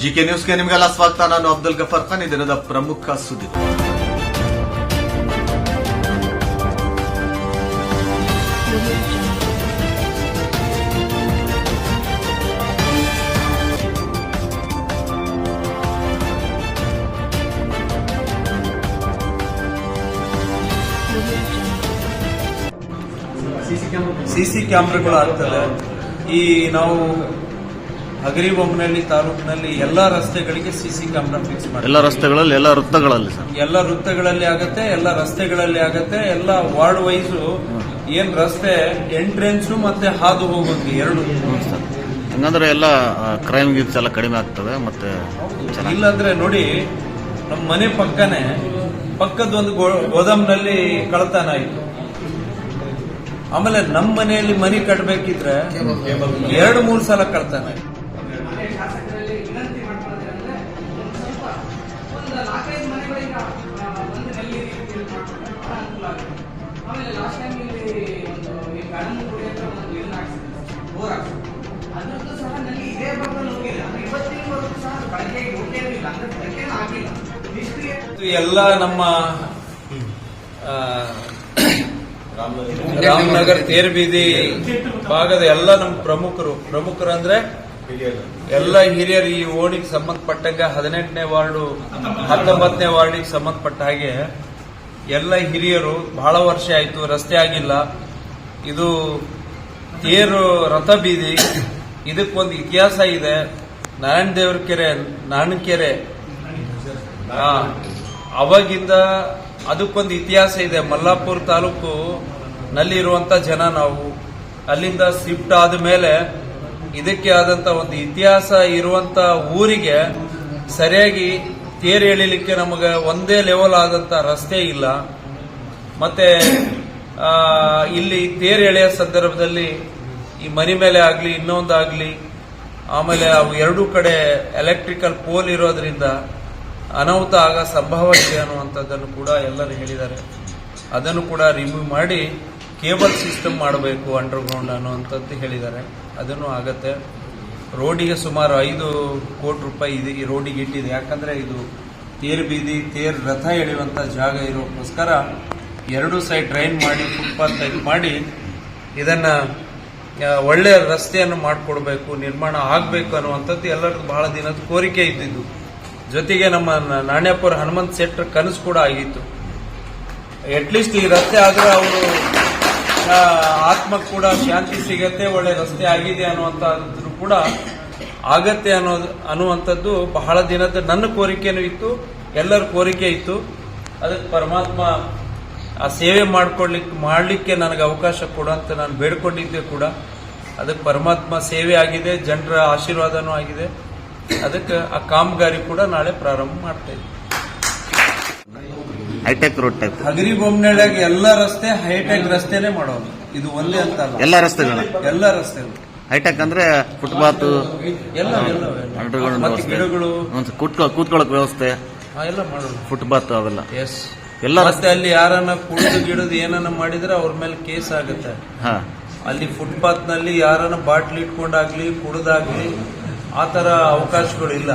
GK ನ್ಯೂಸ್ಗೆ ನಿಮಗೆಲ್ಲ ಸ್ವಾಗತ ನಾನು ಅಬ್ದುಲ್ ಗಫರ್ ಖಾನ್ ಈ ದಿನದ ಪ್ರಮುಖ ಸುದ್ದಿ ಸಿಸಿ ಕ್ಯಾಮ್ರಾಗಳು ಆಗ್ತದೆ. ಈ ನಾವು ಹಗರಿಬೊಮ್ಮನಹಳ್ಳಿ ತಾಲೂಕಿನಲ್ಲಿ ಎಲ್ಲಾ ರಸ್ತೆಗಳಿಗೆ ಸಿಸಿ ಕ್ಯಾಮ್ರಾ ಫಿಕ್ಸ್ ಮಾಡಿ ಎಲ್ಲ ರಸ್ತೆಗಳಲ್ಲಿ ಎಲ್ಲ ವೃತ್ತಗಳಲ್ಲಿ ಸರ್. ಎಲ್ಲ ವೃತ್ತಗಳಲ್ಲಿ ಆಗತ್ತೆ ಎಲ್ಲ ರಸ್ತೆಗಳಲ್ಲಿ ಆಗತ್ತೆ ಎಲ್ಲ ವಾರ್ಡ್ ವೈಸ್ ಏನ್ ರಸ್ತೆ ಎಂಟ್ರೆನ್ಸ್ ಮತ್ತೆ ಹಾದು ಹೋಗೋದು ಎರಡು. ಹಂಗಂದ್ರೆ ಎಲ್ಲ ಕ್ರೈಮ್ ಗೀಮ್ಸ್ ಎಲ್ಲ ಕಡಿಮೆ ಆಗ್ತದೆ ಮತ್ತೆ ಇಲ್ಲಾಂದ್ರೆ ನೋಡಿ ನಮ್ಮ ಮನೆ ಪಕ್ಕನೆ ಪಕ್ಕದ ಒಂದು ಗೋದಾಮ್ನಲ್ಲಿ ಕಳತನ ಆಯ್ತು. ಆಮೇಲೆ ನಮ್ಮ ಮನೆಯಲ್ಲಿ ಮನಿ ಕಟ್ಟಬೇಕಿದ್ರೆ ಎರಡು ಮೂರು ಸಲ ಕಟ್ತಾನೆ. ಎಲ್ಲ ನಮ್ಮ ರಾಮನಗರ ತೇರು ಬೀದಿ ಭಾಗದ ಎಲ್ಲ ನಮ್ಮ ಪ್ರಮುಖರು. ಪ್ರಮುಖರು ಅಂದ್ರೆ ಎಲ್ಲ ಹಿರಿಯರು ಈ ಓಣಿಗೆ ಸಂಬಂಧಪಟ್ಟಂಗೆ ಹದಿನೆಂಟನೇ ವಾರ್ಡು, ಹತ್ತೊಂಬತ್ತನೇ ವಾರ್ಡಿಗೆ ಸಂಬಂಧಪಟ್ಟ ಹಾಗೆ ಎಲ್ಲ ಹಿರಿಯರು ಬಹಳ ವರ್ಷ ಆಯ್ತು, ರಸ್ತೆ ಆಗಿಲ್ಲ. ಇದು ತೇರು ರಥ ಬೀದಿ. ಇದಕ್ಕೊಂದು ಇತಿಹಾಸ ಇದೆ. ನಾರಾಯಣ ದೇವ್ರ ಕೆರೆ ನಾಣಕೆರೆ ಅವಾಗಿಂದ ಅದಕ್ಕೊಂದು ಇತಿಹಾಸ ಇದೆ. ಮಲ್ಲಾಪುರ ತಾಲೂಕು ನಲ್ಲಿ ಇರುವಂತ ಜನ ನಾವು. ಅಲ್ಲಿಂದ ಶಿಫ್ಟ್ ಆದ ಮೇಲೆ ಇದಕ್ಕೆ ಆದಂತ ಒಂದು ಇತಿಹಾಸ ಇರುವಂತ ಊರಿಗೆ ಸರಿಯಾಗಿ ತೇರು ಎಳಿಲಿಕ್ಕೆ ನಮಗೆ ಒಂದೇ ಲೆವೆಲ್ ಆದಂತ ರಸ್ತೆ ಇಲ್ಲ. ಮತ್ತೆ ಇಲ್ಲಿ ತೇರು ಎಳೆಯೋ ಸಂದರ್ಭದಲ್ಲಿ ಈ ಮನೆ ಮೇಲೆ ಆಗ್ಲಿ, ಇನ್ನೊಂದಾಗ್ಲಿ, ಆಮೇಲೆ ಅವು ಎರಡೂ ಕಡೆ ಎಲೆಕ್ಟ್ರಿಕಲ್ ಪೋಲ್ ಇರೋದ್ರಿಂದ ಅನಾಹುತ ಆಗ ಸಂಭವ ಇದೆ ಅನ್ನುವಂಥದ್ದನ್ನು ಕೂಡ ಎಲ್ಲರೂ ಹೇಳಿದ್ದಾರೆ. ಅದನ್ನು ಕೂಡ ರಿಮೂವ್ ಮಾಡಿ ಕೇಬಲ್ ಸಿಸ್ಟಮ್ ಮಾಡಬೇಕು ಅಂಡರ್ಗ್ರೌಂಡ್ ಅನ್ನುವಂಥದ್ದು ಹೇಳಿದ್ದಾರೆ. ಅದನ್ನು ಆಗತ್ತೆ. ರೋಡಿಗೆ ಸುಮಾರು ಐದು ಕೋಟಿ ರೂಪಾಯಿ ಇದೆ ಈ ರೋಡಿಗೆ ಇಟ್ಟಿದೆ. ಯಾಕಂದರೆ ಇದು ತೇರು ಬೀದಿ, ತೇರು ರಥ ಎಳೆಯುವಂಥ ಜಾಗ ಇರೋಕ್ಕೋಸ್ಕರ ಎರಡು ಸೈಡ್ ಡ್ರೈನ್ ಮಾಡಿ ಫುಟ್ಪಾತ್ ಟೈಪ್ ಮಾಡಿ ಇದನ್ನು ಒಳ್ಳೆಯ ಒಳ್ಳೆ ರಸ್ತೆಯನ್ನು ಮಾಡಿಕೊಡ್ಬೇಕು, ನಿರ್ಮಾಣ ಆಗಬೇಕು ಅನ್ನುವಂಥದ್ದು ಎಲ್ಲರದ್ದು ಬಹಳ ದಿನದ ಕೋರಿಕೆ ಇದ್ದಿದ್ದು. ಜೊತೆಗೆ ನಮ್ಮ ನಾಣ್ಯಪುರ ಹನುಮಂತ್ ಶೆಟ್ಟರ್ ಕನಸು ಕೂಡ ಆಗಿತ್ತು ಅಟ್ಲೀಸ್ಟ್ ಈ ರಸ್ತೆ ಆದ್ರೆ ಅವರು ಆತ್ಮ ಕೂಡ ಶಾಂತಿ ಸಿಗತ್ತೆ, ಒಳ್ಳೆ ರಸ್ತೆ ಆಗಿದೆ ಅನ್ನುವಂಥದ್ದು ಕೂಡ ಆಗತ್ತೆ ಅನ್ನೋದು ಅನ್ನುವಂಥದ್ದು ಬಹಳ ದಿನದ ನನ್ನ ಕೋರಿಕೆನೂ ಇತ್ತು, ಎಲ್ಲರ ಕೋರಿಕೆ ಇತ್ತು. ಅದಕ್ಕೆ ಪರಮಾತ್ಮ ಆ ಸೇವೆ ಮಾಡ್ಕೊಡ್ಲಿಕ್ಕೆ ಮಾಡಲಿಕ್ಕೆ ನನಗೆ ಅವಕಾಶ ಕೊಡ ಅಂತ ನಾನು ಬೇಡ್ಕೊಂಡಿದ್ದೆ ಕೂಡ. ಅದಕ್ಕೆ ಪರಮಾತ್ಮ ಸೇವೆ ಆಗಿದೆ, ಜನರ ಆಶೀರ್ವಾದನೂ ಆಗಿದೆ. ಅದಕ್ಕೆ ಆ ಕಾಮಗಾರಿ ಕೂಡ ನಾಳೆ ಪ್ರಾರಂಭ ಮಾಡ್ತಾ ಇದ್ದೀವಿ ಹೈಟೆಕ್ ರೋಡ್ ಟೈಪ್ ಹಗರಿ ಬೊಮ್ಮನಳ್ಳಿಯಾಗ ಎಲ್ಲ ರಸ್ತೆ ಹೈಟೆಕ್ ರಸ್ತೆನೆ ಮಾಡೋದು. ಇದು ಒಂದೇ ಅಂತ ಅಲ್ಲ. ಎಲ್ಲ ರಸ್ತೆಗಳು. ಎಲ್ಲ ರಸ್ತೆಗಳು. ಹೈಟೆಕ್ ಅಂದ್ರೆ ಫುಟ್ಪಾತ್ ಎಲ್ಲ ಗಿಡಗಳು. ಕೂತ್ಕೊಳ್ಳೋಕೆ ವ್ಯವಸ್ಥೆ. ಎಲ್ಲ ಮಾಡೋದು. ಫುಟ್ಪಾತ್ ಅವೆಲ್ಲ. ಎಸ್ ಎಲ್ಲ ರಸ್ತೆ ಅಲ್ಲಿ ಯಾರನ್ನ ಕುಡಿದು ಗಿಡದು ಏನನ್ನ ಮಾಡಿದ್ರೆ ಅವ್ರ ಮೇಲೆ ಕೇಸ್ ಆಗುತ್ತೆ. ಹಾ. ಅಲ್ಲಿ ಫುಟ್ಪಾತ್ನಲ್ಲಿ ಯಾರನ್ನ ಬಾಟ್ಲಿ ಇಟ್ಕೊಂಡಾಗ್ಲಿ ಕುಡ್ದಾಗ್ಲಿ ಆ ತರ ಅವಕಾಶಗಳು ಇಲ್ಲ.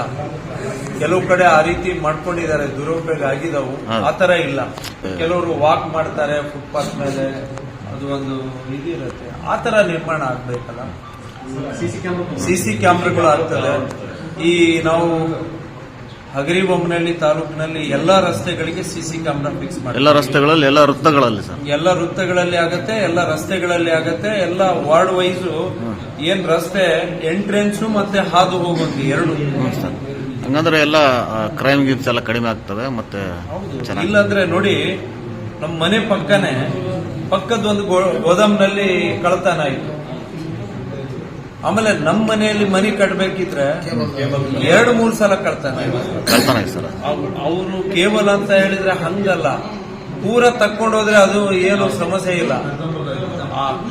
ಕೆಲವು ಕಡೆ ಆ ರೀತಿ ಮಾಡ್ಕೊಂಡಿದ್ದಾರೆ ದುರುಪಯೋಗ ಆಗಿದವು. ಆ ತರ ಇಲ್ಲ. ಕೆಲವರು ವಾಕ್ ಮಾಡ್ತಾರೆ ಫುಟ್ಪಾತ್ ಮೇಲೆ ಅದು ಒಂದು ಇದಿರುತ್ತೆ ಇರುತ್ತೆ. ಆ ತರ ನಿರ್ಮಾಣ ಆಗ್ಬೇಕಲ್ಲ? ಸಿಸಿ ಕ್ಯಾಮ್ರಾಗಳು ಆಗ್ತದೆ. ಈ ನಾವು ಹಗರಿಬೊಮ್ಮನಹಳ್ಳಿ ತಾಲೂಕಿನಲ್ಲಿ ಎಲ್ಲಾ ರಸ್ತೆಗಳಿಗೆ ಸಿಸಿ ಕ್ಯಾಮ್ರಾ ಫಿಕ್ಸ್ ಮಾಡಿ ಎಲ್ಲ ರಸ್ತೆಗಳಲ್ಲಿ ಎಲ್ಲ ವೃತ್ತಗಳಲ್ಲಿ ಸರ್. ಎಲ್ಲ ವೃತ್ತಗಳಲ್ಲಿ ಆಗತ್ತೆ ಎಲ್ಲ ರಸ್ತೆಗಳಲ್ಲಿ ಆಗತ್ತೆ ಎಲ್ಲ ವಾರ್ಡ್ ವೈಸ್ ಏನ್ ರಸ್ತೆ ಎಂಟ್ರೆನ್ಸ್ ಮತ್ತೆ ಹಾದು ಹೋಗೋದು ಎರಡು. ಸರ್ ಹಂಗಂದ್ರೆ ಎಲ್ಲ ಕ್ರೈಮ್ ಗೀಮ್ಸ್ ಎಲ್ಲ ಕಡಿಮೆ ಆಗ್ತದೆ ಮತ್ತೆ ಇಲ್ಲಾಂದ್ರೆ ನೋಡಿ ನಮ್ಮ ಮನೆ ಪಕ್ಕನೆ ಪಕ್ಕದ ಒಂದು ಗೋದಾಮ್ನಲ್ಲಿ ಕಳತನ ಆಯ್ತು. ಆಮೇಲೆ ನಮ್ಮ ಮನೆಯಲ್ಲಿ ಮನಿ ಕಟ್ಟಬೇಕಿದ್ರೆ ಎರಡು ಮೂರು ಸಲ ಕಳ್ತಾನ ಅವರು ಕೇವಲ ಅಂತ ಹೇಳಿದ್ರೆ ಹಂಗಲ್ಲ. ಪೂರ ತಕ್ಕೊಂಡೋದ್ರೆ ಅದು ಏನು ಸಮಸ್ಯೆ ಇಲ್ಲ.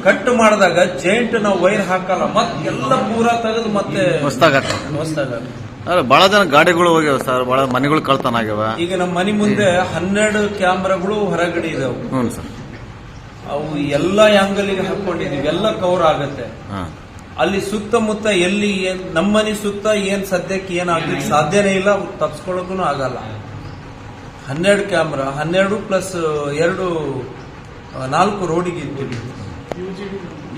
ಕಟ್ ಮಾಡಿದಾಗ ಜೈಂಟ್ ನಾವು ವೈರ್ ಹಾಕಲ್ಲ ಮತ್ತೆ ಎಲ್ಲ ಪೂರ ತೆಗೆದು ಮತ್ತೆ ಹೊಸ್ತಾಗತ್ತೆ ಅಂದ್ರೆ ಬಹಳ ಜನ ಗಾಡಿಗಳು ಹೋಗ್ಯಾವ ಸರ್ ಬಹಳ ಮನೆಗಳು ಕಳ್ತನ ಆಗ್ಯಾವ. ಈಗ ನಮ್ಮ ಮನೆ ಮುಂದೆ ಹನ್ನೆರಡು ಕ್ಯಾಮ್ರಾಗಳು ಹೊರಗಡೆ ಇದಾವೆ. ಹ್ಞೂ ಸರ್. ಅವು ಎಲ್ಲ ಆಂಗಲಿಗೆ ಹಾಕೊಂಡಿದೀವಿ ಎಲ್ಲ ಕವರ್ ಆಗತ್ತೆ. ಹಾ. ಅಲ್ಲಿ ಸುತ್ತಮುತ್ತ ಎಲ್ಲಿ ಏನ್ ನಮ್ಮನೆ ಸುತ್ತ ಏನ್ ಸದ್ಯಕ್ಕೆ ಏನ್ ಆಗ್ಲಿಕ್ಕೆ ಸಾಧ್ಯನೇ ಇಲ್ಲ ತಪ್ಸ್ಕೊಳಕ್ಕೂ ಆಗಲ್ಲ. ಹನ್ನೆರಡು ಕ್ಯಾಮ್ರಾ ಹನ್ನೆರಡು ಪ್ಲಸ್ ಎರಡು ನಾಲ್ಕು ರೋಡಿಗೆ ಇತ್ತು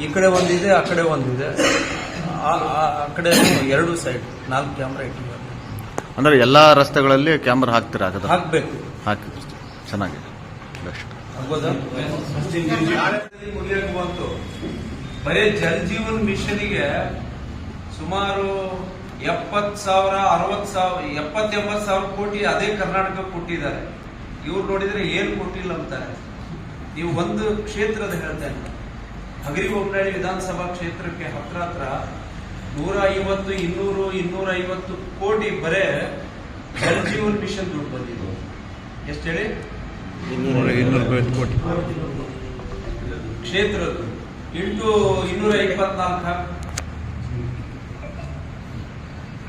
ಈ ಕಡೆ ಒಂದಿದೆ ಆ ಕಡೆ ಒಂದಿದೆ. ಆ- ಕಡೆ ಎರಡು ಸೈಡ್ ನಾಲ್ಕು ಕ್ಯಾಮ್ರಾ ಇಟ್ಟಿದ್ದಾರೆ. ಅಂದ್ರೆ ಎಲ್ಲಾ ರಸ್ತೆಗಳಲ್ಲಿ ಕ್ಯಾಮ್ರಾ ಹಾಕ್ತೀರಾ ಹಾಗಾದ್ರೆ? ಹಾಕ್ಬೇಕು. ಹಾಕಿ ಚೆನ್ನಾಗಿದೆ. ಬೆಸ್ಟ್ ಮುಗಿಯಕ್ಕೆ ಬಂತು ಬರೀ ಜಲಜೀವನ್ ಮಿಷನ್ಗೆ ಸುಮಾರು ಎಪ್ಪತ್ ಸಾವಿರ ಅರವತ್ ಸಾವಿರ ಎಪ್ಪತ್ ಎಂಬತ್ ಸಾವಿರ ಕೋಟಿ ಅದೇ ಕರ್ನಾಟಕ ಕೊಟ್ಟಿದ್ದಾರೆ. ಇವ್ರು ನೋಡಿದ್ರೆ ಏನ್ ಕೊಟ್ಟಿಲ್ಲ ಅಂತಾರೆ. ನೀವು ಒಂದು ಕ್ಷೇತ್ರದ ಹೇಳ್ತಾ ಬೊಮ್ಮನಹಳ್ಳಿ ವಿಧಾನಸಭಾ ಕ್ಷೇತ್ರಕ್ಕೆ ಹತ್ರ ಹತ್ರ ನೂರ ಐವತ್ತು ಇನ್ನೂರು ಇನ್ನೂರ ಐವತ್ತು ಕೋಟಿ ಬರೇ ಜಲ್ ಜೀವನ್ ಮಿಷನ್ ದುಡ್ಡು ಬಂದಿದ್ದು. ಎಷ್ಟು ಹೇಳಿ? ಕ್ಷೇತ್ರದ್ದು. ಇಂಟು ಇನ್ನೂರ ಇಪ್ಪತ್ನಾಲ್ಕು.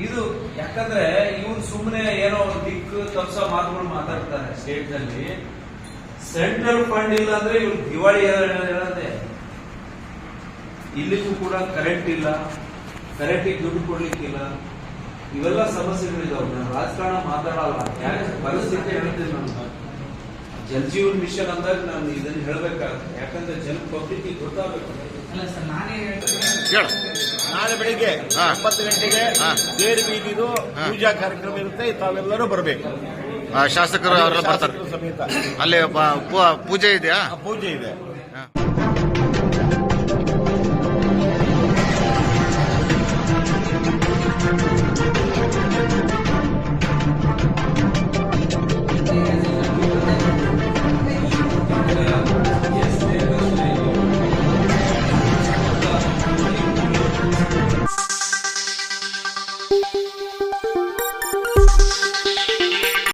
ಇದು ಯಾಕಂದ್ರೆ ಇವ್ರು ಸುಮ್ಮನೆ ಏನೋ ದಿಕ್ಕು ತಪ್ಸ ಮಾತುಗಳು ಮಾತಾಡ್ತಾರೆ ಸ್ಟೇಟ್ನಲ್ಲಿ. ಸೆಂಟ್ರಲ್ ಫಂಡ್ ಇಲ್ಲ ಅಂದ್ರೆ ಇವ್ರು ದಿವಾಳಿ ಹೇಳದೆ? ಇಲ್ಲಿಗೂ ಕೂಡ ಕರೆಂಟ್ ಇಲ್ಲ ಕರೆಂಟಿಗೆ ದುಡ್ಡು ಕೊಡ್ಲಿಕ್ಕಿಲ್ಲ. ಇವೆಲ್ಲ ಸಮಸ್ಯೆಗಳಿದಾವೆ. ನಾನು ರಾಜಕಾರಣ ಮಾತಾಡಲ್ಲ. ಯಾಕೆ ಪರಿಸ್ಥಿತಿ ಹೇಳ್ತೀನಿ ನಾನು. ಜಲ್ ಜೀವನ್ ಮಿಷನ್ ಅಂದಾಗ ನಾನು ಇದನ್ನ ಹೇಳ್ಬೇಕಾಗುತ್ತೆ. ಯಾಕಂದ್ರೆ ಜನ ಪಬ್ಲಿಕ್ ಗೊತ್ತಾಗಬೇಕು. ಅಲ್ಲ ಸರ್ ನಾನೇ ಹೇಳ್ತೀನಿ. ಹೇಳು. ನಾಳೆ ಬೆಳಿಗ್ಗೆ ಹಾ. ಒಂಬತ್ತು ಗಂಟೆಗೆ ಬೇರೆ ಬೀದಿದು ಪೂಜಾ ಕಾರ್ಯಕ್ರಮ ಇರುತ್ತೆ. ತಾವೆಲ್ಲರೂ ಬರಬೇಕು. ಆ, ಶಾಸಕರು ಅವರೆಲ್ಲ ಬರ್ತಾರೆ. ಸಮೇತ. ಅಲ್ಲಿ ಬ- ಪೂ- ಪೂಜೆ ಇದೆಯಾ? ಆ ಪೂಜೆ ಇದೆ.